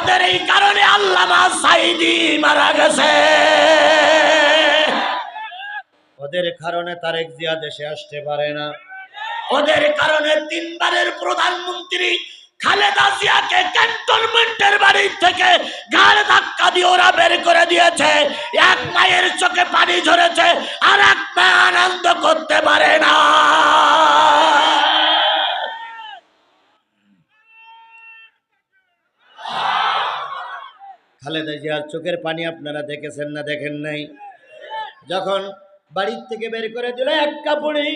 ওদের এই কারণে আল্লামা সাইদি মারা গেছে। ওদের কারণে তারেক জিয়া দেশে আসতে পারে না। ওদের কারণে তিনবারের প্রধানমন্ত্রী খালেদা জিয়াকে ক্যান্টনমেন্টের বাড়ি থেকে গাড় ধাক্কা দিয়ে ওরা বের করে দিয়েছে। এক মায়ের চোখে পানি ঝরেছে আর এক মা আনন্দ করতে পারে না। খালেদা জিয়ার চোখের পানি আপনারা দেখেছেন না দেখেন নাই? যখন বাড়ির থেকে বের করে দিল এক কাপড়েই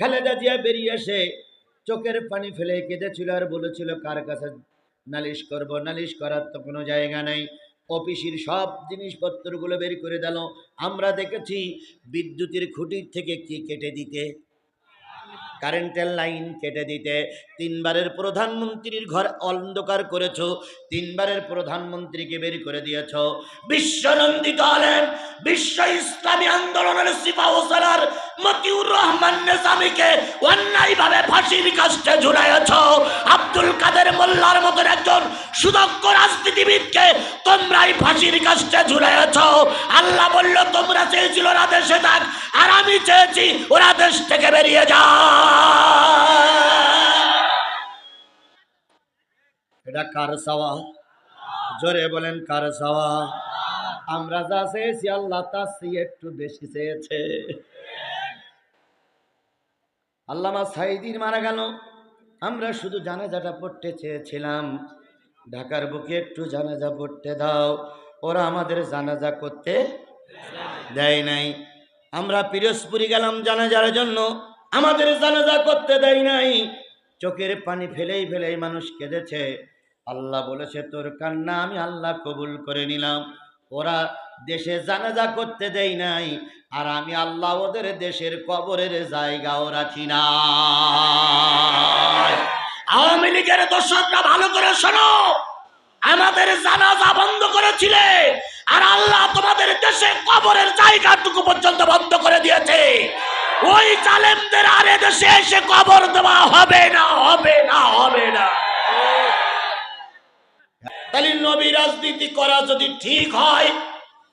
খালেদা জিয়া বেরিয়ে এসে চোখের পানি ফেলে কেঁদেছিল আর বলেছিল, কার কাছে নালিশ করব? নালিশ করার তো কোনো জায়গা নাই। অফিসের সব জিনিসপত্রগুলো বের করে দিল। আমরা দেখেছি বিদ্যুতের খুঁটির থেকে কি কেটে দিতে কারেন্টের লাইন কেটে দিতে। তিনবারের প্রধানমন্ত্রীর ঘর অন্ধকার করেছ। তিনবারের প্রধানমন্ত্রীকে বের করে দিয়েছ। বিশ্বনন্দিত হলেন বিশ্ব ইসলামী আন্দোলনের সিপাহ মতিউর রহমান নেজামিকে অন্যায়ভাবে ফাঁসির কাস্টে ঝুলাইয়াছ। আব্দুল কাদের মোল্লার মতন একজন সুদক্ষ রাজনীতিবিদকে তোমরাই ফাঁসির কাস্টে ঝুলাইয়াছ। আল্লাহ বলল, তোমরা চেয়েছিল ওরা দেশে থাক, আর আমি চেয়েছি ওরা দেশ থেকে বেরিয়ে যা এটা কার চাওয়া জোরে বলেন, কার চাওয়া আমরা যা চেয়েছি, আল্লাহ তার চেয়ে একটু বেশি চেয়েছে। আল্লামা সাইদির মারা গেল। আমরা শুধু জানাজাটা পড়তে চেয়েছিলাম। ঢাকার বুকে একটু জানাজা পড়তে দাও। ওরা আমাদের জানাজা করতে দেয় নাই। আমরা পিরোজপুরি গেলাম জানাজার জন্য। আমাদের জানাজা করতে দেয় নাই। চোখের পানি ফেলেই ফেলেই মানুষ কেঁদেছে। আল্লাহ বলেছে, তোর কান্না আমি আল্লাহ কবুল করে নিলাম। ওরা দেশে জানাজা করতে দেই নাই, আর আমি আল্লাহ ওদের দেশের কবরের জায়গাও রাখি না আওয়ামী লীগের দর্শকরা ভালো করে শোনো, আমাদের জানাজা বন্ধ করেছিলে, আর আল্লাহ তোমাদের দেশে কবরের জায়গাটুকু পর্যন্ত বন্ধ করে দিয়েছে। ওই জালেমদের আরে দেশে এসে কবর দেওয়া হবে না হবে না হবে না। তাহলে নবী রাজনীতি করা যদি ঠিক হয়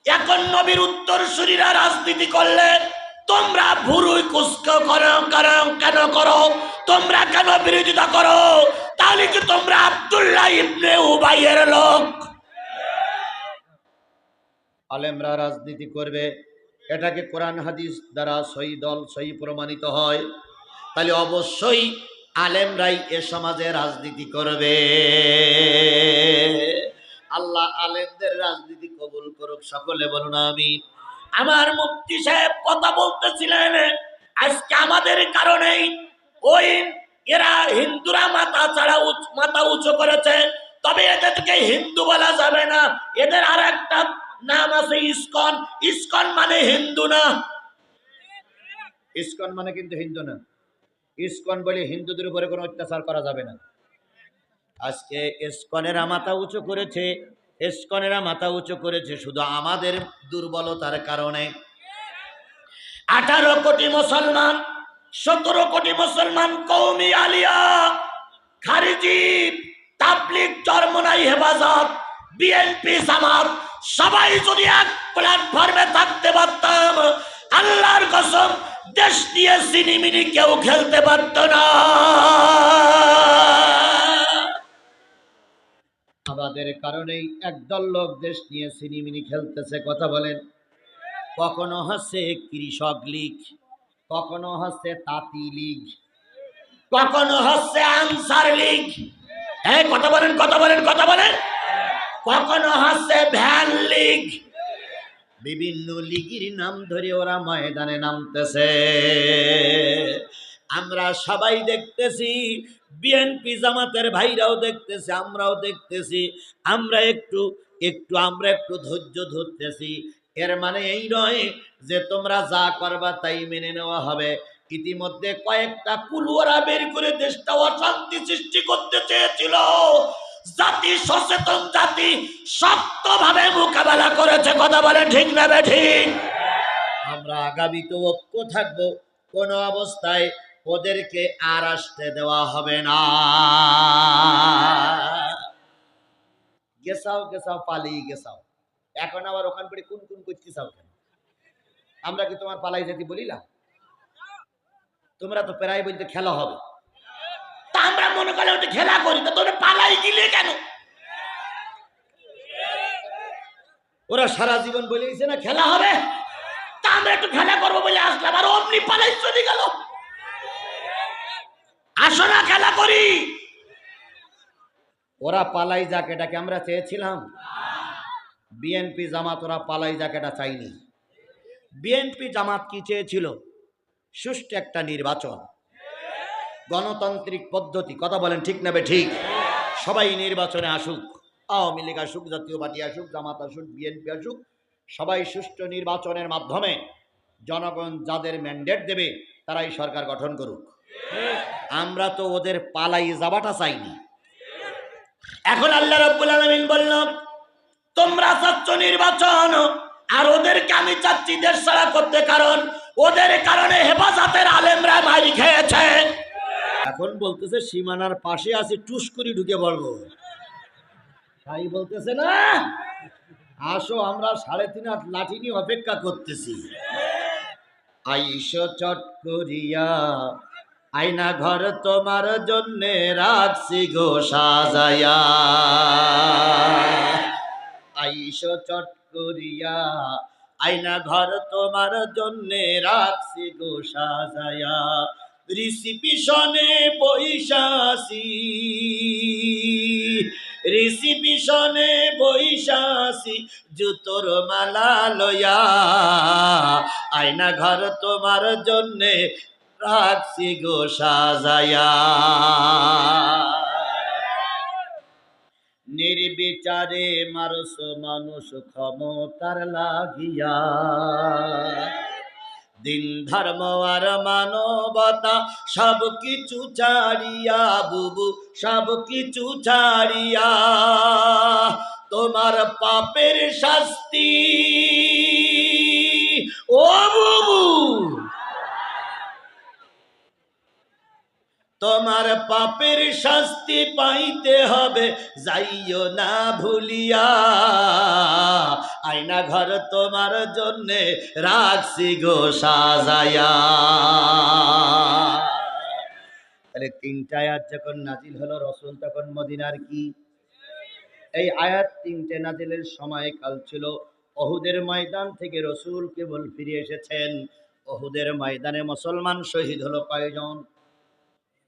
এখন নবীর উত্তর উত্তরসূরিরা রাজনীতি করলে, তোমরা ভুরুই কুস্ক কেন করো? তোমরা কেন বিরোধিতা করো? তাহলে কি তোমরা আব্দুল্লাহ ইবনে উবাইয়ের লোক? আলেমরা রাজনীতি করবে, এটাকে কোরআন হাদিস দ্বারা সই দল সই প্রমাণিত হয়। তাহলে অবশ্যই আলেমরাই এ সমাজে রাজনীতি করবে। আল্লাহ আলেমদের রাজনীতি কবুল করুক, সকলে বলুন আমি আমার মুফতি সাহেব কথা বলতেছিলেন, আজকে আমাদের কারণেই ওই এরা হিন্দুরা মাথা ছাড়া মাথা উঁচু করেছে। তবে এদেরকে হিন্দু বলা যাবে না। এদের আর একটা নাম আছে ইস্কন। ইস্কন মানে হিন্দু না। ইস্কন মানে কিন্তু হিন্দু না। ইস্কন বলে হিন্দুদের উপরে কোনো অত্যাচার করা যাবে না। আজকে ইসকনেরা মাথা উঁচু করেছে ইসকনেরা মাথা উঁচু করেছে শুধু আমাদের দুর্বলতার কারণে। আঠারো কোটি মুসলমান, সতেরো কোটি মুসলমান কৌমি আলিয়া, খারিজি তাবলিক চরমনাই হেফাজত, বিএনপি, জামাত, সবাই যদি এক প্ল্যাটফর্মে থাকতে পারতাম, আল্লাহর কসম, দেশ নিয়ে সিনিমিনি কেউ খেলতে পারত না। আমাদের কারণেই একদল লোক দেশ নিয়ে সিনিমিনি খেলতেছে, কথা বলেন। কখনো হচ্ছে কৃষক লীগ, কখনো হচ্ছে তাঁতি লীগ, কখনো হচ্ছে আনসার লীগ। হ্যাঁ কথা বলেন কথা বলেন কথা বলেন। কখনো হচ্ছে ভ্যান লীগ। বিভিন্ন লিগির নাম ধরে ওরা ময়দানে নামতেছে। আমরা সবাই দেখতেছি, বিএনপি জামাতের ভাইরাও দেখতেছে, আমরাও দেখতেছি। আমরা একটু একটু আমরা একটু ধৈর্য ধরতেছি। এর মানে এই নয় যে তোমরা যা করবা তাই মেনে নেওয়া হবে। ইতিমধ্যে কয়েকটা কুলুয়ারা বের করে দেশটা অশান্তি সৃষ্টি করতে চেয়েছিল। জাতি সচেতন, জাতি শক্তভাবে মোকাবেলা করেছে। কথা বলে ঠিক নেবে ঠিক? আমরা আগামীতে ঐক্য থাকব। কোন অবস্থায় ওদেরকে আর আসতে দেওয়া হবে না। গেছাও গেসাও পালিয়ে গেছাও। এখন আবার ওখান করে কোন কোন করতে চাও আমরা কি তোমার পালাই যেতে বলিলাম? তোমরা তো প্রায় বলতে খেলা হবে। তা আমরা মনে করলে ওটা খেলা করি তা তোমরা পালাই গিলে কেন? ওরা সারা জীবন বলে না, খেলা হবে? তা আমরা একটু খেলা করব বলে আসলাম, আর অমনি পালাই চলে গেল। আসো খেলা করি। ওরা পালাই যাক, এটাকে আমরা চেয়েছিলাম। বিএনপি জামাত ওরা পালাই যাক, এটা চাইনি। বিএনপি জামাত কি চেয়েছিল? সুষ্ঠু একটা নির্বাচন। গণতান্ত্রিক পদ্ধতি, কথা বলেন ঠিক নেবে ঠিক? সবাই নির্বাচনে আসুক, আওয়ামী লীগ আসুক, জাতীয় পার্টি আসুক, জামাত আসুক, বিএনপি আসুক, সবাই সুষ্ঠু নির্বাচনের মাধ্যমে জনগণ যাদের ম্যান্ডেট দেবে, তারাই সরকার গঠন করুক। আমরা তো ওদের পালাই যাওয়াটা চাইনি। এখন আল্লাহ রাব্বুল আলামিন বলল, তোমরা চাচ্ছ নির্বাচন, আর ওদেরকে আমি চাচ্ছি দেশ ছাড়া করতে, কারণ ওদের কারণে হেফাজতের আলেমরা মারি খেয়েছে। এখন বলতেছে, সীমানার পাশে আছে, টুস করে ঢুকে পড়ব। তাই বলতেছে, না, আসো, আমরা সাড়ে তিন হাত লাঠি নিয়ে অপেক্ষা করতেছি। আইসো চট করিয়া আয়না ঘর তোমার জন্যে রাখছি গো সাজায়া। আইসো চট করিয়া আয়না ঘর তোমার জন্যে রাখছি গো সাজায়া। রিসিপিশনে বৈশাসি রিসিপিশনে বৈশাসি, জুতোর মালা লয়া আয়না ঘর তোমার জন্যে রাখছি গো সাজায়া। নির্বিচারে মারস মানুষ ক্ষমতার লাগিয়া। দিন ধর্ম আর মানবতা সব কিছু ছাড়িয়া, বুবু, সব কিছু ছাড়িয়া। তোমার পাপের শাস্তি, ও বুবু! তোমার পাপের শাস্তি পাইতে হবে, যাইও না ভুলিয়া। আয়না ঘর তোমার জন্যে রাখছি গো সাজায়া। তাহলে তিনটা আয়াত যখন নাজিল হলো, রসুল তখন মদিনার কি? এই আয়াত তিনটে নাজিলের সময়কাল ছিল। অহুদের ময়দান থেকে রসুল কেবল ফিরে এসেছেন। অহুদের ময়দানে মুসলমান শহীদ হলো কয়জন?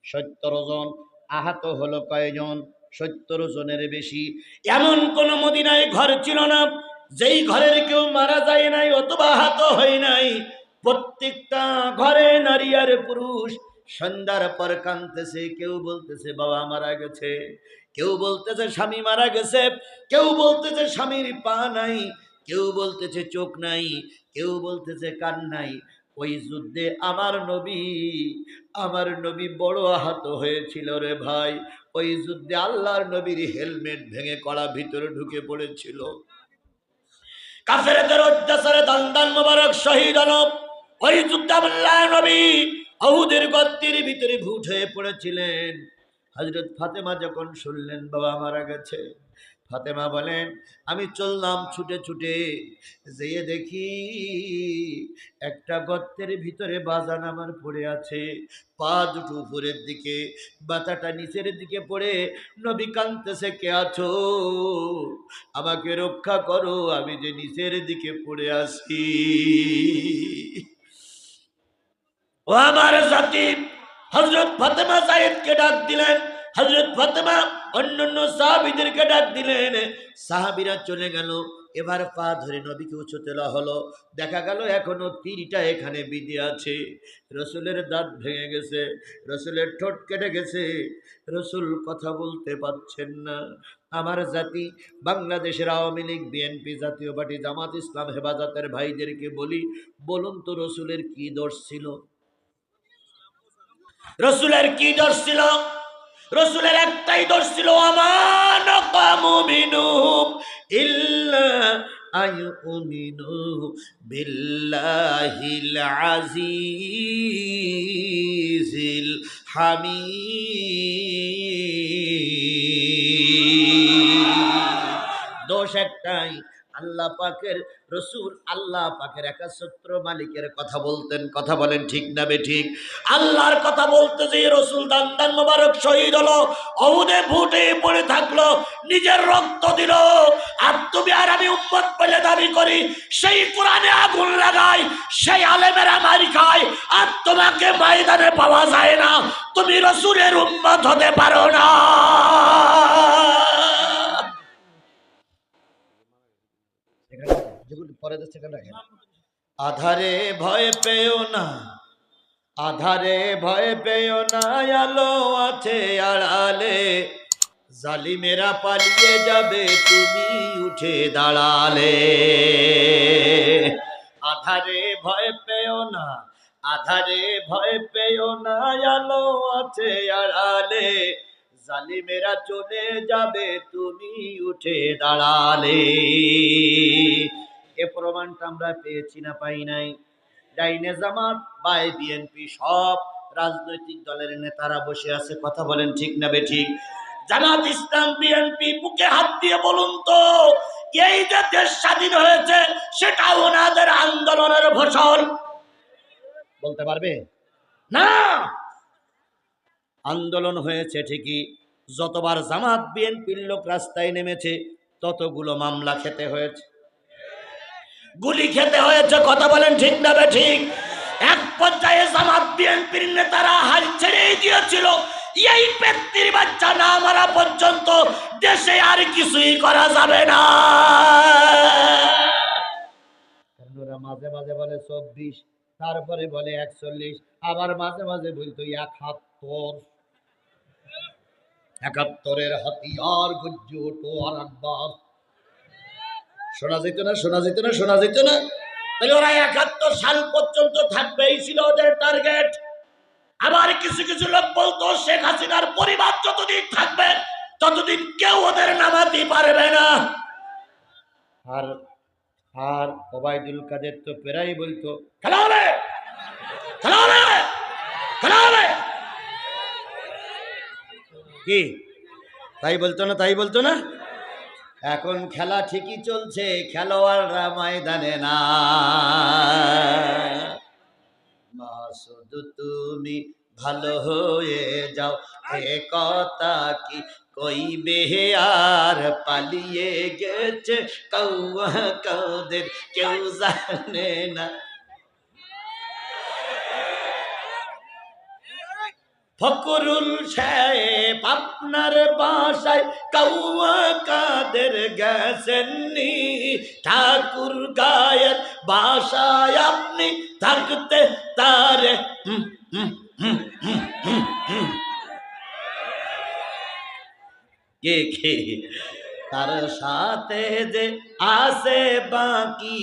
সত্তর জন, আহত হলো কয়জন? সত্তর জনের বেশি। এমন কোন মদিনায় ঘর ছিল না, যেই ঘরের কেউ মারা যায় নাই অথবা আহত হয় নাই। প্রত্যেকটা ঘরে নারী আর পুরুষ। সন্ধ্যার পর কাঁদতেছে, কেউ বলতেছে, বাবা মারা গেছে। কেউ বলতেছে, স্বামী মারা গেছে। কেউ বলতেছে, স্বামীর পা নাই। কেউ বলতেছে, চোখ নাই। কেউ বলতেছে, কান নাই। ওই যুদ্ধে আমার নবী আমার নবী বড় আহত হয়েছিল রে ভাই। ওই যুদ্ধে আল্লাহর নবীর হেলমেট ভেঙে কড়া ভিতরে ঢুকে পড়েছিল। শহীদ ওই যুদ্ধাবল্লাহ নবী ভিতরে ভুট হয়ে পড়েছিলেন। হজরত ফাতেমা যখন শুনলেন, বাবা মারা গেছে। ফাতেমা বলেন, আমি চললাম ছুটে ছুটে, যেয়ে দেখি একটা গর্তের ভিতরে বাজান আমার পড়ে আছে। পা দুটো উপরের দিকে বাতাটা নিচের দিকে পড়ে। নবী কানতেছে কে আছো? আমাকে রক্ষা করো, আমি যে নিচের দিকে পড়ে আছি। ও আমার জাতি হজরত ফাতেমা সাহেবকে ডাক দিলেন হজরত ফাতেমা অন্যান্য সাহাবিদেরকে ডাক দিলেন। সাহাবিরা চলে গেল, এবার পা ধরে নবীকে তোলা হলো। দেখা গেল এখনও তীরটা এখানে বিধে আছে। রসুলের দাঁত ভেঙে গেছে, রসুলের ঠোঁট কেটে গেছে। রসুল কথা বলতে পারছেন না। আমার জাতি, বাংলাদেশের Awami League, BNP Jatiya Party, Jamaat Islam, হেফাজতের ভাইদেরকে বলি, বলুন তো রসুলের কি দোষ ছিল? রসুলের কি দোষ ছিল? রসুলের একটাই দোষ ছিল কামুমিনুম ইল্লা দোষ একটাই আল্লাহ পাকের রসুল আল্লাহ পাকের একাশত্র মালিকের কথা বলতেন। কথা বলেন ঠিক না বে ঠিক? আল্লাহর কথা বলতে যে রসুল দান দান মোবারক শহীদ হলো অহুদে ফুটে পড়ে থাকল, নিজের রক্ত দিল। আর তুমি আর আমি উম্মত বলে দাবি করি, সেই কোরআনে আগুন লাগাই সেই আলেমেরা মারি খায়, আর তোমাকে ময়দানে পাওয়া যায় না। তুমি রসুলের উম্মত হতে পারো না সেখানে যেগুলো পরে সেখানে রাখেন। আধারে ভয় পেও না, আধারে ভয় পেও না, আলো আছে আড়ালে। জালিমেরা পালিয়ে যাবে, তুমি উঠে দাঁড়ালে। আধারে ভয় পেও না, আধারে ভয় পেও না, আলো আছে আড়ালে। জালিমেরা চলে যাবে, তুমি উঠে দাঁড়ালে। এ প্রমাণটা আমরা পেয়েছি না, পাই নাই। ডাইনে জামাত বাই বিএনপি সব রাজনৈতিক দলের নেতারা বসে আছে, কথা বলেন ঠিক না বে ঠিক? জামাত ইসলাম, বিএনপি, বুকে হাত দিয়ে বলুন তো, এই যে দেশ স্বাধীন হয়েছে সেটা ওনাদের আন্দোলনের ফসল বলতে পারবে? না! আন্দোলন হয়েছে ঠিকই, যতবার জামাত বিএনপির লোক রাস্তায় নেমেছে, ততগুলো মামলা খেতে হয়েছে। গুলি খেতে হয়েছে, কথা বলেন ঠিক না ঠিক? এক পর্যায়ে জামাত বিএনপির নেতারা হাল ছেড়েই দিয়েছিল। এই ব্যক্তির বাচ্চা না মারা পর্যন্ত দেশে আর কিছুই করা যাবে না। মাঝে মাঝে বলে চব্বিশ, তারপরে বলে একচল্লিশ, আবার মাঝে মাঝে বলতো একাত্তর। একাত্তরের হাতিয়ার গুজ্জু আর একবার। শোনা যেত না, শোনা যেত না, শোনা যেত না। তাহলে ওরা একাত্তর সাল পর্যন্ত থাকবে, এই ছিল ওদের টার্গেট আবার কিছু কিছু লোক বলতো, শেখ হাসিনার পরিবার যতদিন থাকবে, ততদিন কেউ ওদের নামাতে পারবে না। আর আর ওবায়দুল কাদের তো প্রায় বলতো, খেলা হবে খেলা হবে খেলা হবে। কি? তাই বলতো না, তাই বলতো না? এখন খেলা ঠিকই চলছে, খেলোয়াড়রা ময়দানে না। শুধু তুমি ভালো হয়ে যাও, এ কথা কি কই বেহে আর পালিয়ে গেছে কৌ কৌদের কেউ জানে না। ফকরুল সাহেব আপনার বাসায় কৌয়া কাদের গেছেননি ঠাকুর গায়ের বাসায় আপনি থাকতে তারে। কে কে তার সাথে যে আছে বাকি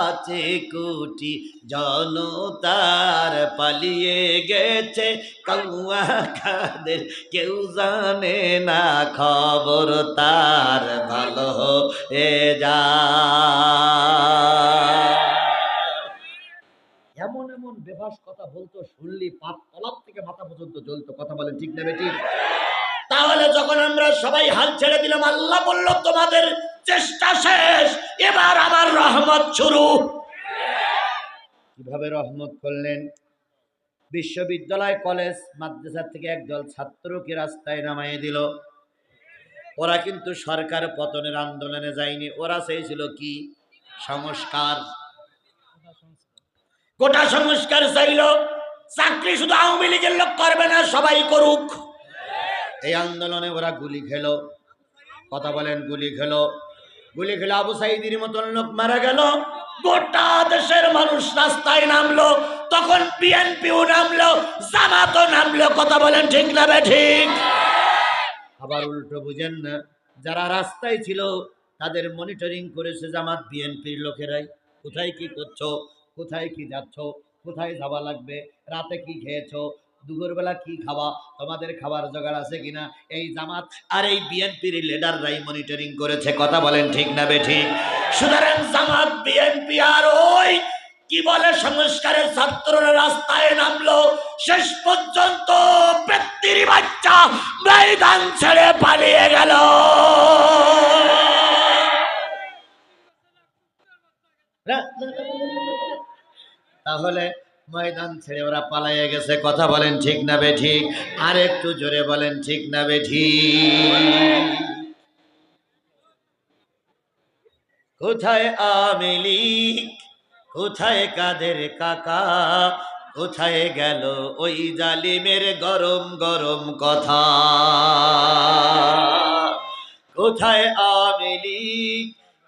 আছে কোটি জনতার পালিয়ে গেছে। কৌয়া খাদের কেউ জানে না খবর তার ভালো এ যা এমন এমন বেভাস কথা বলতো শুনলি, পাপ তলাপ থেকে মাথা পর্যন্ত জ্বলতো। কথা বলেন ঠিক না বেটি? তাহলে যখন আমরা সবাই হাল ছেড়ে দিলাম, আল্লাহ বলল, তোমাদের চেষ্টা শেষ, এবার আমার রহমত শুরু। কীভাবে রহমত করলেন? বিশ্ববিদ্যালয়, কলেজ মাদ্রাসা থেকে একদল ছাত্রকে রাস্তায় নামাইয়ে দিল। ওরা কিন্তু সরকার পতনের আন্দোলনে যায়নি। ওরা চেয়েছিল কি? সংস্কার। গোটা সংস্কার চাইল। চাকরি শুধু আওয়ামী লীগের লোক করবে না, সবাই করুক। এই আন্দোলনে ওরা গুলি খেলো। কথা বলেন, গুলি খেলো। গুলি খেলো আবু সাইদির মতন লোক মারা গেল। গোটা দেশের মানুষ রাস্তায় নামলো। তখন বিএনপিও নামলো, জামাতও নামলো। কথা বলেন ঠিক না বে ঠিক? আবার উল্টো বুঝেন না, যারা রাস্তায় ছিল, তাদের মনিটরিং করেছে জামাত বিএনপির লোকেরাই। কোথায় কি করছ? কোথায় কি যাচ্ছ? কোথায় যাওয়া লাগবে? রাতে কি খেয়েছো? দুপুরবেলা কি খাওয়া তোমাদের খাবার জোগাড় আছে কিনা এই জামাত আর এই বিএনপির লিডাররাই মনিটরিং করেছে কথা বলেন ঠিক না বে ঠিক সুতরাং জামাত বিএনপি আর ওই কি বলে সংস্কারের ছাত্ররা রাস্তায় নামলো শেষ পর্যন্ত ব্যক্তির বাচ্চা ময়দান ছেড়ে পালিয়ে গেল তাহলে ময়দান ছেড়ে ওরা পালাইয়ে গেছে। কথা বলেন ঠিক না বে ঠিক আর একটু জোরে বলেন ঠিক না বে ঠিক কোথায় আমিলি কোথায় কাদের কাকা? কোথায় গেল ওই জালিমের গরম গরম কথা? কোথায় আমিলি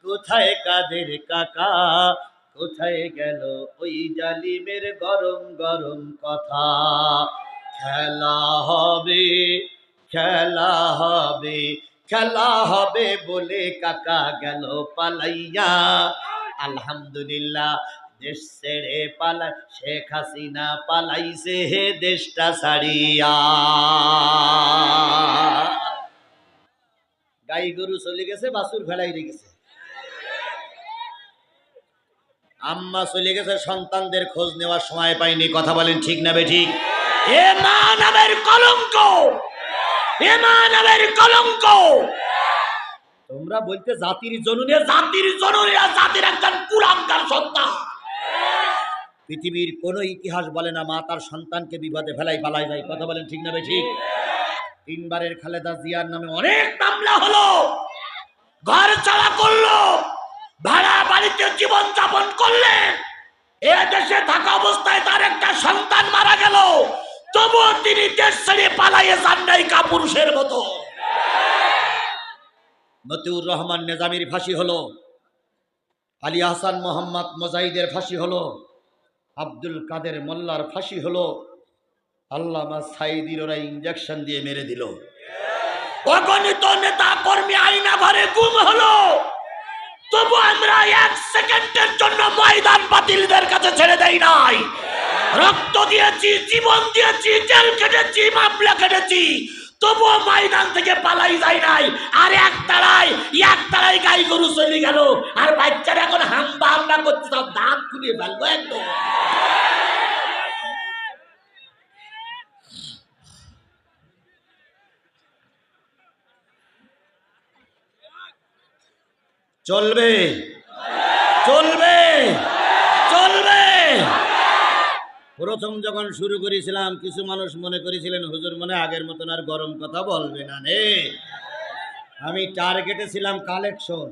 কোথায় কাদের কাকা? কোথায় গেল ওই জালিমের গরম গরম কথা? খেলা হবে খেলা হবে খেলা হবে বলে কাকা গেল পালাইয়া। আলহামদুলিল্লাহ, দেশ ছেড়ে পালা শেখ হাসিনা পালাইছে হে দেশটা ছাড়িয়া। গাই গরু চলে গেছে বাসুর ফেলাই রেখেছে। আম্মা চলে গেছে, সন্তানদের খোঁজ নেওয়ার সময় পাইনি। কথা বলেন ঠিক না বে ঠিক এ মা নামের কলঙ্ক! এ মা নামের কলঙ্ক! তোমরা বলতে জাতির জননী, জাতির জননীরা জাতির একজন কুলাঙ্কার সন্তান। পৃথিবীর কোন ইতিহাস বলে না, মা তার সন্তানকে বিপদে ফেলাই পালাই যায়। কথা বলেন ঠিক না বে ঠিক তিনবারের খালেদা জিয়ার নামে অনেক মামলা হলো। ঘর চালা করল। বাড়িতে জীবন যাপন করলেন এ দেশে থাকা অবস্থায় তার একটা সন্তান মারা গেল। তবুও তিনি দেশ ছেড়ে পালাইয়ে যান নাই কাপুরুষের মতো। মতিউর রহমান নেজামির ফাঁসি হলো। আলী হাসান মোহাম্মদ মোজাহিদের ফাঁসি হলো। আব্দুল কাদের মোল্লার ফাঁসি হলো। আল্লামা সাইদির ওরা ইঞ্জেকশন দিয়ে মেরে দিল। অগণিত নেতা কর্মী আইনা ঘরে গুম হলো। তবু আমরা এক সেকেন্ডের জন্য ময়দান বাতিলদের কাছে ছেড়ে দেই নাই। রক্ত দিয়েছি, জীবন দিয়েছি, জেল কেটেছি মামলা কেটেছি তবুও ময়দান থেকে পালাই যায় নাই। আর এক তারাই এক তারাই গাই গরু চলে গেল। আর বাচ্চারা এখন হাম্বা হাম্বা করছে, সব দাঁত খুলে ফেলব একদম। চলবে। চলবে। চলবে। প্রথম যখন শুরু করেছিলাম, কিছু মানুষ মনে করেছিলেন, হুজুর, মনে আগের মতন আর গরম কথা বলবে না রে আমি টার্গেটে ছিলাম কালেকশন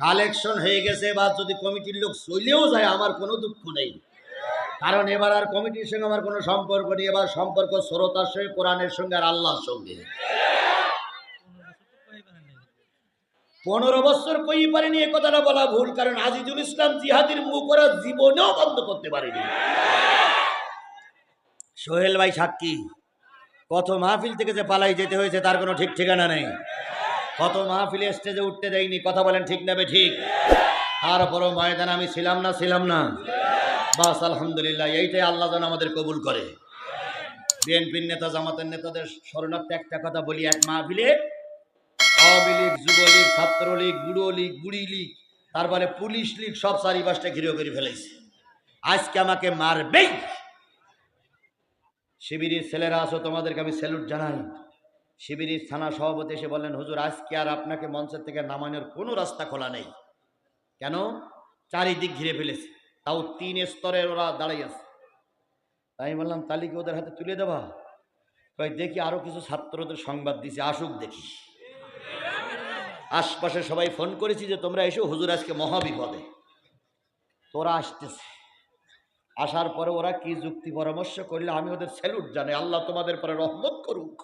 কালেকশন হয়ে গেছে, এবার যদি কমিটির লোক চলেও যায়, আমার কোনো দুঃখ নেই। কারণ এবার আর কমিটির সঙ্গে আমার কোনো সম্পর্ক নেই, এবার সম্পর্ক শ্রোতার সঙ্গে, কোরআনের সঙ্গে আর আল্লাহর সঙ্গে। পনেরো বছর কই পারেনি এ কথাটা বলা ভুল, কারণ আজিজুল ইসলাম জিহাদির মুখ ওরা জীবনেও বন্ধ করতে পারেনি। সোহেল ভাই সাক্ষী কত মাহফিল থেকে যে পালাই যেতে হয়েছে তার কোনো ঠিক ঠিকানা নেই। কত মাহফিলে স্টেজে উঠতে দেয়নি, কথা বলেন ঠিক নেবে ঠিক তারপরও ময়দান আমি ছিলাম না ছিলাম না। বাস, আলহামদুলিল্লাহ, এইটাই আল্লাহ যেন আমাদের কবুল করে। বিএনপির নেতা, জামাতের নেতাদের শরণার্থে একটা কথা বলি, এক মাহফিলে আওয়ামী লীগ, যুবলীগ, ছাত্রলীগ বুড়ো লীগ বুড়ি লীগ তারপরে পুলিশ লীগ সব চারিপাশটা ঘিরে করে ফেলেছে। আজকে আমাকে মারবেই। শিবিরের ছেলেরা আসো তোমাদেরকে আমি স্যালুট জানাই। শিবিরের থানা সভাপতি এসে বললেন, হুজুর, আজকে আর আপনাকে মঞ্চের থেকে নামানোর কোনো রাস্তা খোলা নেই। কেন? চারিদিক ঘিরে ফেলেছে। তাও তিন স্তরের ওরা দাঁড়াই আছে। তাই বললাম তালিকা ওদের হাতে তুলে দেবা? কই দেখি আরও কিছু ছাত্রদের সংবাদ দিছে, আসুক দেখি। আশপাশে সবাই ফোন করেছি যে তোমরা এসো, হুজুর আজকে মহাবিপদে। তোরা আসতেছে। আসার পরে ওরা কি যুক্তি পরামর্শ করলে আমি ওদের স্যালুট জানাই, আল্লাহ তোমাদের পরে রহমত করুক।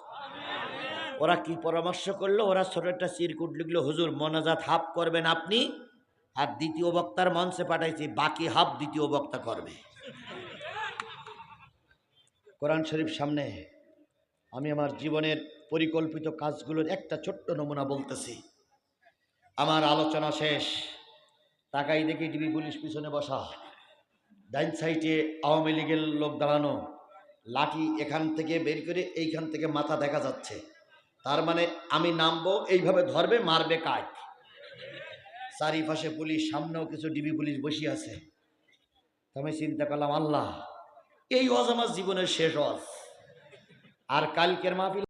ওরা কি পরামর্শ করল, ওরা ছোট একটা চিরকুট লিখলো, হুজুর, মনাজাত হাফ করবেন আপনি, আর দ্বিতীয় বক্তার মঞ্চে পাঠাইছি, বাকি হাফ দ্বিতীয় বক্তা করবে। কোরআন শরীফ সামনে, আমি আমার জীবনের পরিকল্পিত কাজগুলোর একটা ছোট্ট নমুনা বলতেছি। আমার আলোচনা শেষ। তাকাই দেখি ডিবি পুলিশ পিছনে বসা। ডাইন সাইডে আওয়ামী লীগের লোক দাঁড়ানো। লাঠি এখান থেকে বের করে এইখান থেকে মাথা দেখা যাচ্ছে। তার মানে আমি নামবো, এইভাবে ধরবে, মারবে কাজ চারিপাশে পুলিশ, সামনেও কিছু ডিবি পুলিশ বসে আছে। আমি চিন্তা করলাম, আল্লাহ, এই ওয়াজ আমার জীবনের শেষ ওয়াজ। আর কালকের মাহফিল